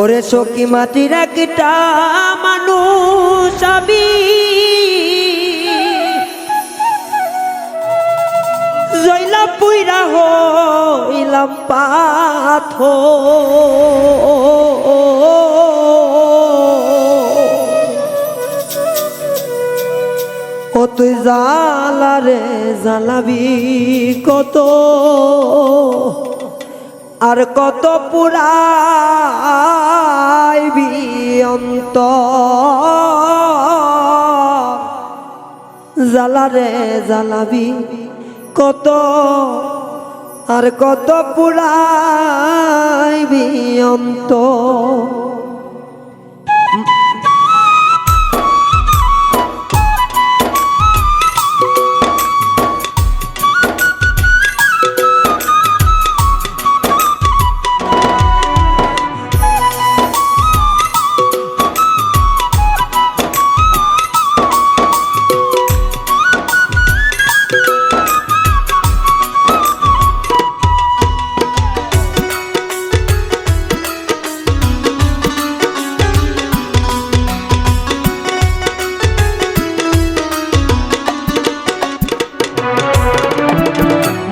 ওরে সখী মাটির একটা মানুষ আমি। জৈলা পুইরা হইলাম পাথ ও তুই জালারে জ্বালাবি কত? আর কত পুরাইবি অন্ত জ্বালারে জ্বালাবি কত আর কত পুরাইবি অন্ত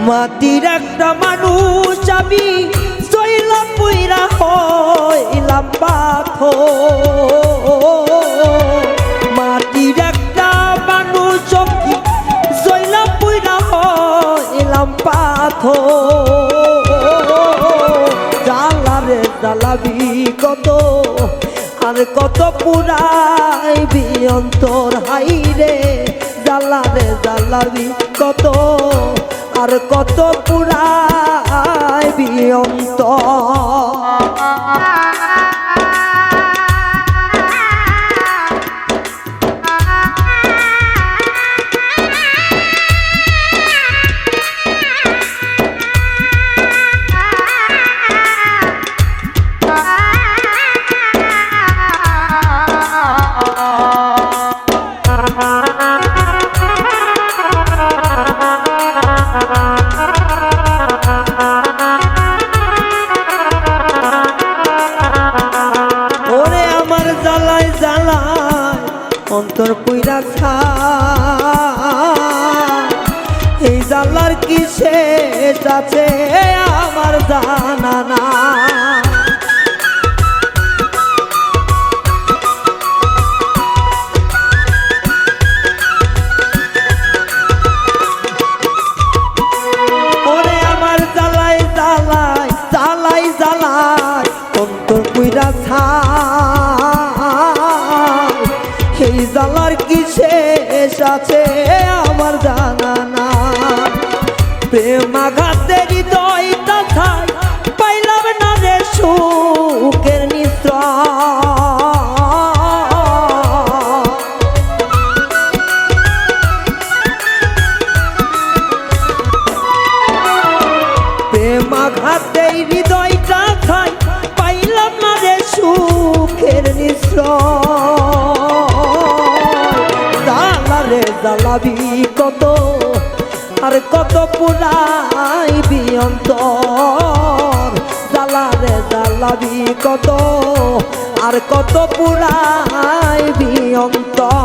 মাটির একটা মানুষ আমি চইলা পুইরা হইলাম পাথ মাটির একটা মানুষ আমি চইলা পুইরা হইলাম পাথ জ্বালারে জ্বালাবি কত, আর কত পুরাইবি অন্তর হাইরে। জ্বালারে জ্বালাবি কত আর কত পুরায় অন্তর অন্তর পুইরা এই জালার কি শেষ আছে আমার জানা না সুখের নিশ্চয় রে জ্বালাবি কত, আর কত পুরাইবি অন্তর। জ্বালারে জ্বালাবি কত, আর কত পুরাইবি অন্তর।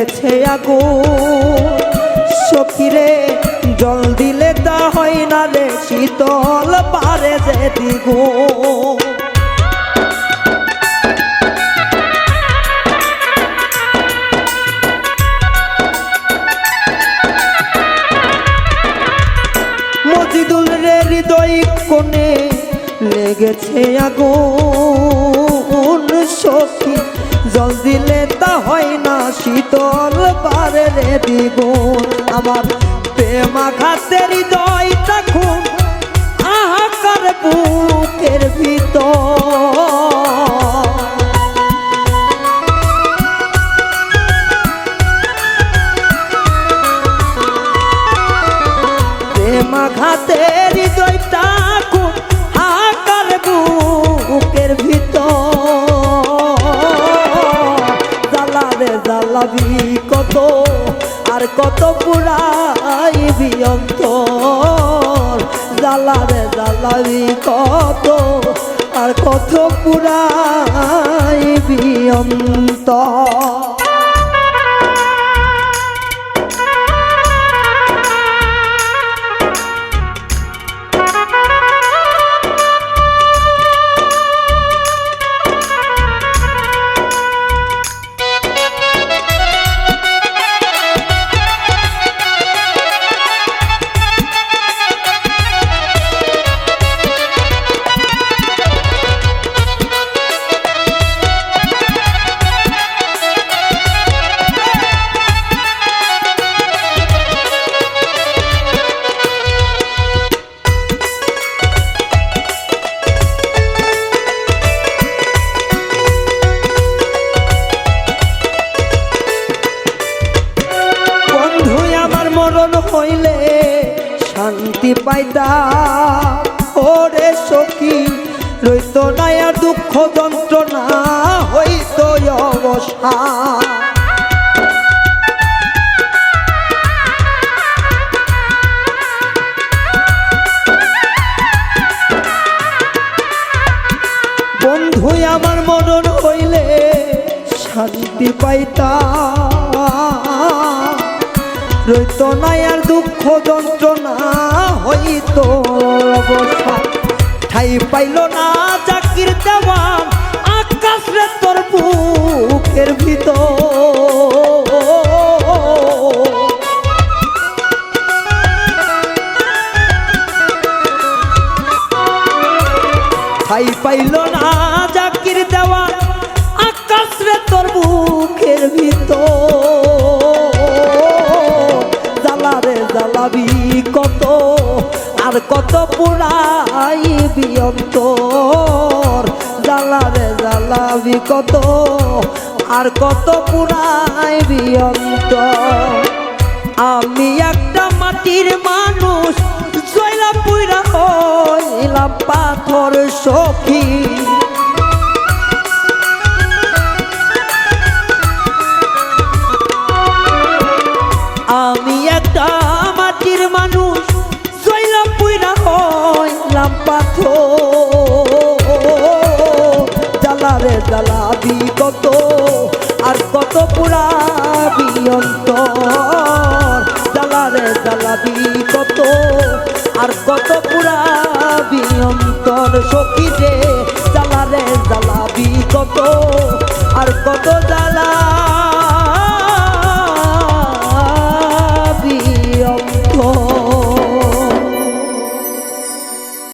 লেগেছে আগুন। সখিরে জল দিলে তা হয় না রে, শীতল পারে যে দ্বিগুণ। মজিদুল রে হৃদয় কোণে লেগেছে আগুন। সখী জল দিলে তা হয় শীতল পারে দ্বিগুণ আমার প্রেমা খাতের হৃদয়। কত পুরাইবি অন্তর জ্বালারে জ্বালাবি কত আর কত পুরাইবি অন্তর শান্তি পাইতা ওরে সখী, রইত নাই আর দুঃখ যন্ত্রণা, হইত অবসা বন্ধু, আমার মরণ হইলে শান্তি পাইতা রইত আর দুঃখ যন্ত্রণা হইত ঠাই পাইল না চাকির দেওয়ান, আকাশ রে তোর বুকের ভিতর। ঠাই পাইল জ্বালাবি কত? আর কত পুরাইবি অন্তর জ্বালা রে জ্বালাবি কত আর কত পুরাইবি বিয়ন্ত আমি একটা মাটির মানুষ জয়লা পুইরা হইলাম পাথর সখী। কত আর কত পুরাবি অন্তর। জ্বালারে জ্বালাবি কত, আর কত পুরাবি অন্তর। সখী রে জ্বালারে জ্বালাবি কত, আর কত জ্বালা